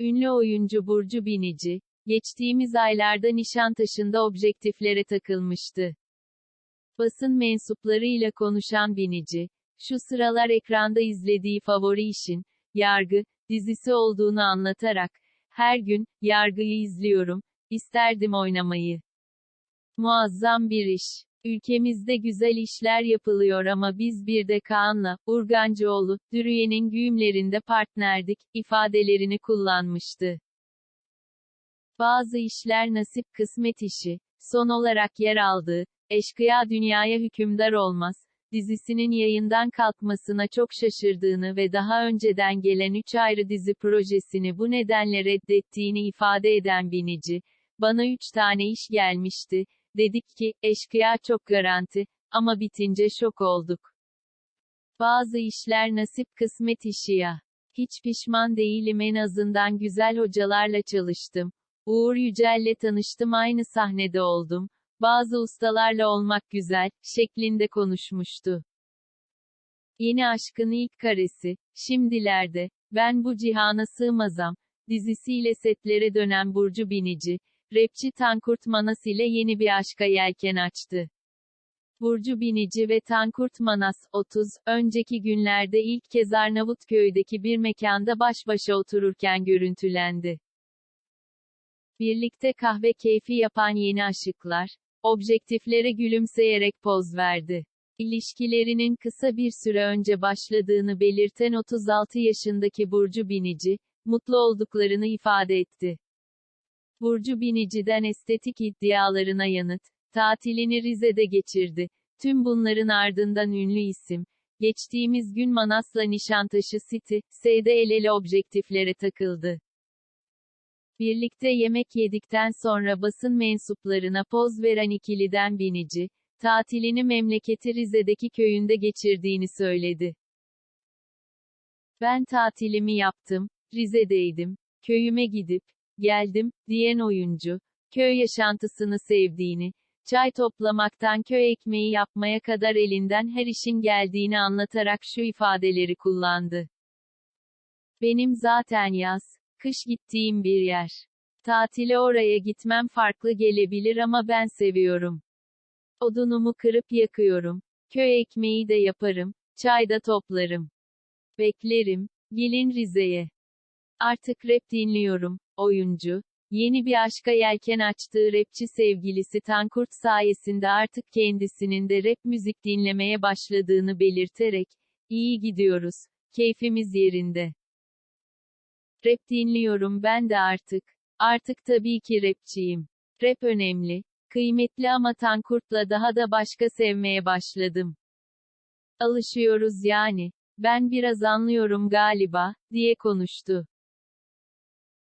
Ünlü oyuncu Burcu Binici, geçtiğimiz aylarda Nişantaşı'nda objektiflere takılmıştı. Basın mensuplarıyla konuşan Binici, şu sıralar ekranda izlediği favori işin, Yargı, dizisi olduğunu anlatarak, her gün, Yargı'yı izliyorum, isterdim oynamayı. Muazzam bir iş. Ülkemizde güzel işler yapılıyor ama biz bir de Kaan'la, Urgancıoğlu, Dürüye'nin güğümlerinde partnerdik, ifadelerini kullanmıştı. Bazı işler nasip kısmet işi, son olarak yer aldığı, Eşkıya Dünyaya Hükümdar Olmaz, dizisinin yayından kalkmasına çok şaşırdığını ve daha önceden gelen üç ayrı dizi projesini bu nedenle reddettiğini ifade eden Binici, bana üç tane iş gelmişti, dedik ki, eşkıya çok garanti, ama bitince şok olduk. Bazı işler nasip kısmet işi ya. Hiç pişman değilim en azından güzel hocalarla çalıştım. Uğur Yücel'le tanıştım aynı sahnede oldum. Bazı ustalarla olmak güzel, şeklinde konuşmuştu. Yeni aşkın ilk karesi, şimdilerde, ben bu cihana sığmazam, dizisiyle setlere dönen Burcu Binici, rapçi Tankurt Manas ile yeni bir aşka yelken açtı. Burcu Binici ve Tankurt Manas, 30, önceki günlerde ilk kez Arnavutköy'deki bir mekanda baş başa otururken görüntülendi. Birlikte kahve keyfi yapan yeni aşıklar, objektiflere gülümseyerek poz verdi. İlişkilerinin kısa bir süre önce başladığını belirten 36 yaşındaki Burcu Binici, mutlu olduklarını ifade etti. Burcu Binici'den estetik iddialarına yanıt, tatilini Rize'de geçirdi. Tüm bunların ardından ünlü isim, geçtiğimiz gün Manas'la Nişantaşı City, S'de el ele objektiflere takıldı. Birlikte yemek yedikten sonra basın mensuplarına poz veren ikiliden Binici, tatilini memleketi Rize'deki köyünde geçirdiğini söyledi. Ben tatilimi yaptım, Rize'deydim, köyüme gidip, geldim, diyen oyuncu, köy yaşantısını sevdiğini, çay toplamaktan köy ekmeği yapmaya kadar elinden her işin geldiğini anlatarak şu ifadeleri kullandı. Benim zaten yaz, kış gittiğim bir yer. Tatile oraya gitmem farklı gelebilir ama ben seviyorum. Odunumu kırıp yakıyorum. Köy ekmeği de yaparım, çay da toplarım. Beklerim, gelin Rize'ye. Artık rap dinliyorum, oyuncu. Yeni bir aşka yelken açtığı rapçi sevgilisi Tankurt sayesinde artık kendisinin de rap müzik dinlemeye başladığını belirterek, iyi gidiyoruz, keyfimiz yerinde. Rap dinliyorum ben de artık. Artık tabii ki rapçiyim. Rap önemli, kıymetli ama Tankurt'la daha da başka sevmeye başladım. Alışıyoruz yani. Ben biraz anlıyorum galiba, diye konuştu.